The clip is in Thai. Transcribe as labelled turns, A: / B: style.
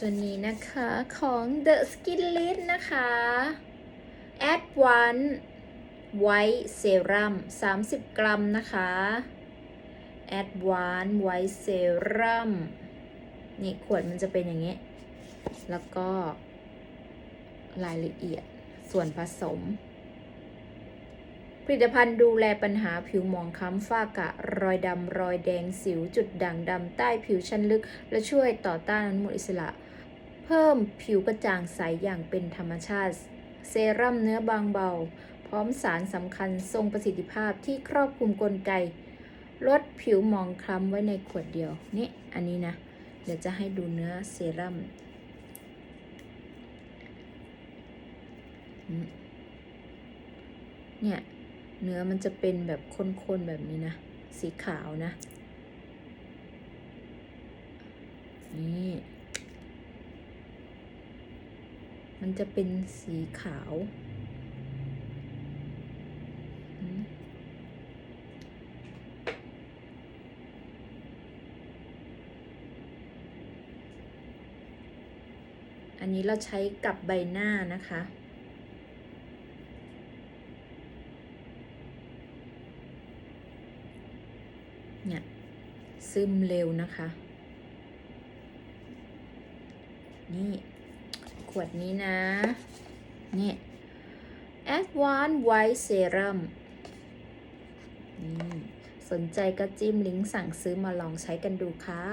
A: ตัวนี้นะคะของ The Skin List นะคะ Advanced White Serum 30 กรัมนะคะ Advanced White Serum นี่ขวดมันจะเป็นอย่างนี้ แล้วก็รายละเอียดส่วนผสม ผลิตภัณฑ์ดูแลปัญหาผิวหมองคล้ำฝ้ากระรอยดำ รอยแดงสิว จุดด่างดำใต้ผิวชั้นลึก และช่วยต่อต้านอนุมูลอิสระ เพิ่มผิวกระจ่างใสอย่างเป็นธรรมชาติ เซรั่มเนื้อบางเบา พร้อมสารสำคัญทรงประสิทธิภาพที่ครอบคลุมกลไก ลดผิวหมองคล้ำไว้ในขวดเดียว นี่ อันนี้นะ เดี๋ยวจะให้ดูเนื้อเซรั่มอืมเนี่ย เนื้อมันจะเป็นแบบข้นๆ แบบนี้นะ สีขาวนะ นี่ มันจะเป็นสีขาว อันนี้เราใช้กับใบหน้านะคะเนี่ยซึมเร็วนะคะ นี่ ขวดนี้นะ นี่ Advanced White Serum นี่สนใจก็จิ้มลิงก์สั่งซื้อมาลองใช้กันดูค่ะ